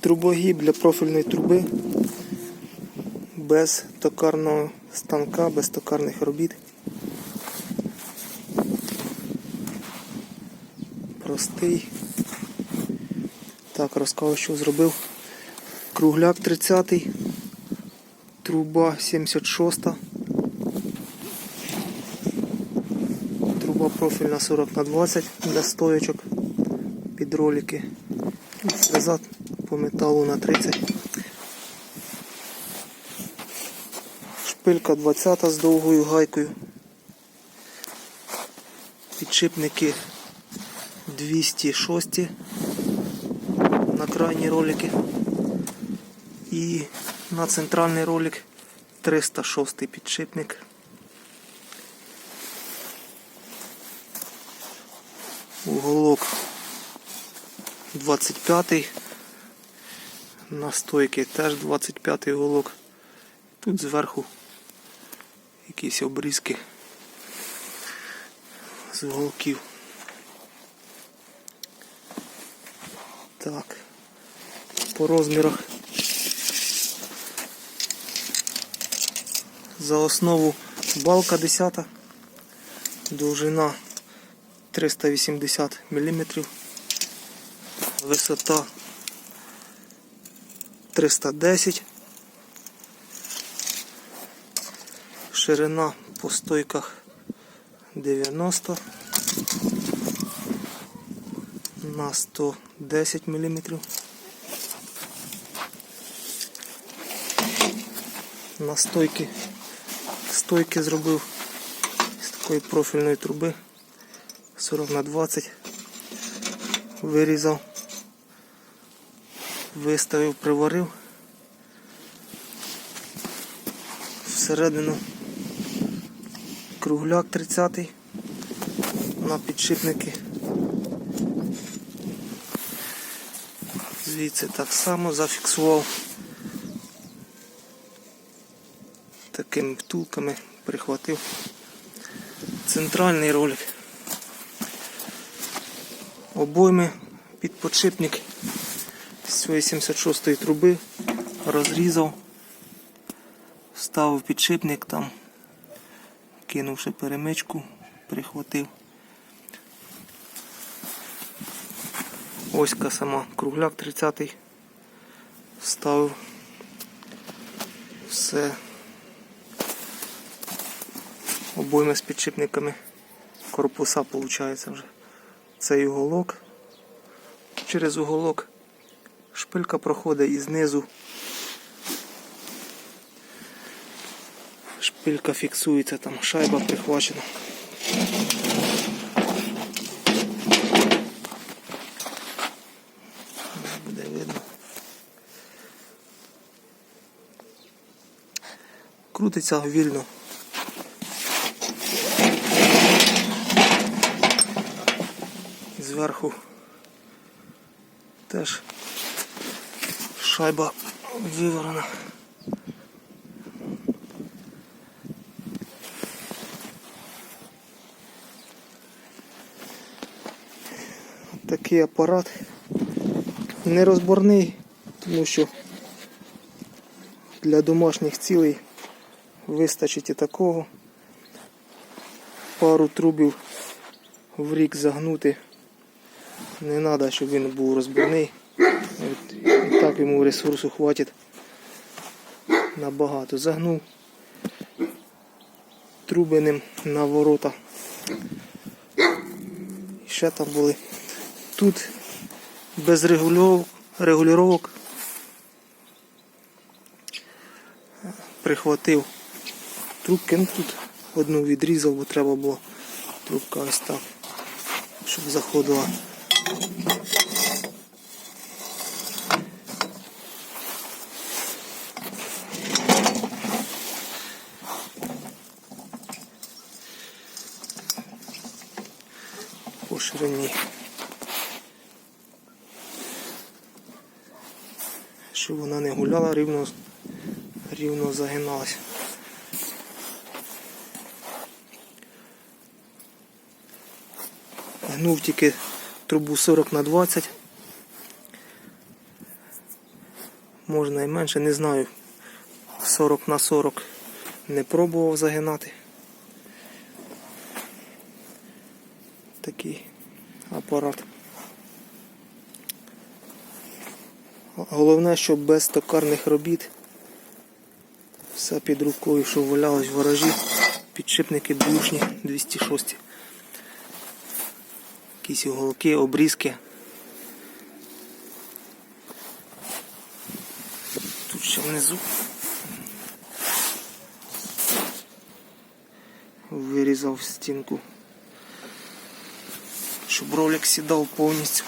Трубогіб для профільної труби без токарного станка, без токарних робіт. Простий. Так, розкажу, що зробив. Кругляк 30, труба 76, труба профільна 40 на 20 для стоячок під ролики. Фреза по металу на 30. Шпилька 20 з довгою гайкою. Підшипники 206 на крайні ролики. І на центральний ролик 306 підшипник. Уголок 25 на стойки. Теж 25 уголок. Тут зверху якісь обрізки з уголків. Так, по розмірах. За основу балка 10, довжина 380 мм, висота 310 ширина по стойках 90 на 110 мм. На стойки. Стойки зробив з такої профільної труби. 40 на 20 вирізав, виставив, приварив всередину кругляк 30 на підшипники. Звідси так само зафіксував такими втулками, прихватив центральний ролик. Обойми під подшипник цієї 76-ї труби розрізав, вставив підшипник там, кинувши перемичку, прихватив. Оська сама, кругляк 30-й. вставив все обойми з підшипниками корпуса виходить вже. Цей уголок. Через уголок шпилька проходить і знизу. Шпилька фіксується, там шайба прихвачена. Буде видно. Крутиться вільно. Зверху теж шайба виворена. Такий апарат нерозборний, тому що для домашніх цілей вистачить і такого. Пару трубів в рік загнути. Не треба, щоб він був розбірний. Так йому ресурсу хватить набагато. Загнув трубиним на ворота. І ще там були. Тут без регулювання прихватив трубки. Ну, тут одну відрізав, бо треба було трубка ось так, щоб заходила. Ширині. Щоб вона не гуляла, рівно, рівно загиналась. Гнув тільки трубу 40 на 20. можна і менше, не знаю. 40 на 40 не пробував загинати. Такий апарат. Головне, щоб без токарних робіт все під рукою, що валялось в гаражі. Підшипники бушні 206. Якісь уголки, обрізки. Тут ще внизу. Вирізав стінку, щоб ролик сідав повністю.